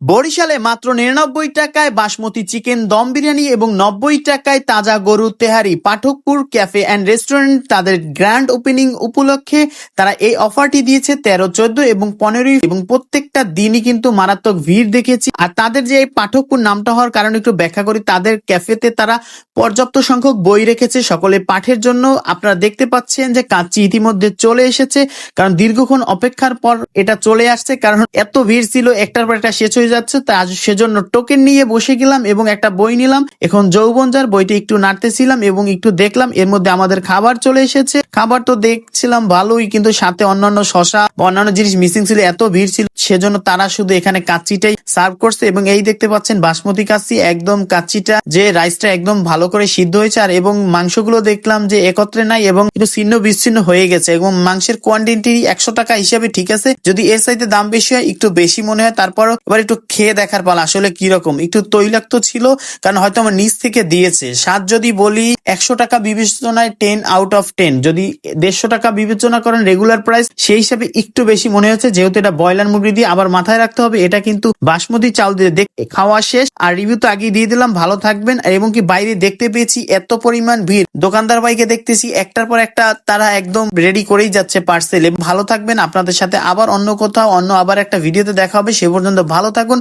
বরিশালে মাত্র নিরানব্বই টাকায় বাসমতি চিকেন, দম বিরিয়ানি এবং নব্বই টাকায় তাজা গরুর তেহারি। পাঠকপুর ক্যাফে অ্যান্ড রেস্টুরেন্ট তাদের গ্র্যান্ড ওপেনিং উপলক্ষে তারা এই অফারটি দিয়েছে তেরো, চোদ্দ এবং পনেরোই এবং প্রত্যেকটা দিনই কিন্তু মারাত্মক ভিড় দেখেছি। আর তাদের যে এই পাঠকপুর নামটা হওয়ার কারণে একটু ব্যাখ্যা করি, তাদের ক্যাফেতে তারা পর্যাপ্ত সংখ্যক বই রেখেছে সকলে পাঠের জন্য। আপনারা দেখতে পাচ্ছেন যে কাঁচি ইতিমধ্যে চলে এসেছে, কারণ দীর্ঘক্ষণ অপেক্ষার পর এটা চলে আসছে, কারণ এত ভিড় ছিল, একটার পর একটা শেষ হয়ে যাচ্ছে তাই আজ সেজন্য টোকেন নিয়ে বসে গেলাম এবং একটা বই নিলাম। এখন যৌবন যার বইটি একটু নাড়তেছিলাম এবং একটু দেখলাম, এর মধ্যে আমাদের খাবার চলে এসেছে। খাবার তো দেখছিলাম ভালোই, কিন্তু সাথে অন্যান্য শশা, অন্যান্য জিনিস মিসিং ছিল, এত ভিড় ছিল সেজন্য তারা শুধু এখানে কাচ্চিটাই সার্ভ করছে এবং এই দেখতে পাচ্ছেন বাসমতি কাচ্চি, একদম কাচ্চিটা যে রাইসটা একদম ভালো করে সিদ্ধ হয়েছে আর এবং মাংসগুলো দেখলাম যে একত্রে নাই এবং একটু ছিন্ন বিচ্ছিন্ন হয়ে গেছে এবং মাংসের কোয়ান্টিটি একশো টাকা হিসাবে ঠিক আছে। যদি এর চাইতে দাম বেশি হয়, একটু বেশি মনে হয়, তারপরও এবার একটু খেয়ে দেখার পালা আসলে কীরকম। একটু তৈলাক্ত ছিল, কারণ হয়তো আমার নিচ থেকে দিয়েছে। স্বাদ যদি বলি, একশো টাকা বিবেচনায় টেন আউট অফ টেন যদি দেড়শো টাকা বিবেচনা করেন রেগুলার প্রাইস সেই হিসাবে একটু বেশি মনে হচ্ছে, যেহেতু এটা ব্রয়লার মুরগি দিয়ে আবার মাথায় রাখতে হবে, এটা কিন্তু বাসমতি চাল দিয়ে দেখতে খাওয়া শেষ। আর রিভিউ তো আগেই দিয়ে দিলাম, ভালো থাকবেন। এবং কি বাইরে দেখতে পেয়েছি, এত পরিমাণ ভিড়। দোকানদার ভাইকে দেখতেছি, একটার পর একটা তারা একদম রেডি করেই যাচ্ছে পার্সেল ভালো থাকবেন, আপনাদের সাথে আবার অন্য কোথাও, অন্য আবার একটা ভিডিওতে দেখা হবে। সে পর্যন্ত ভালো থাকুন।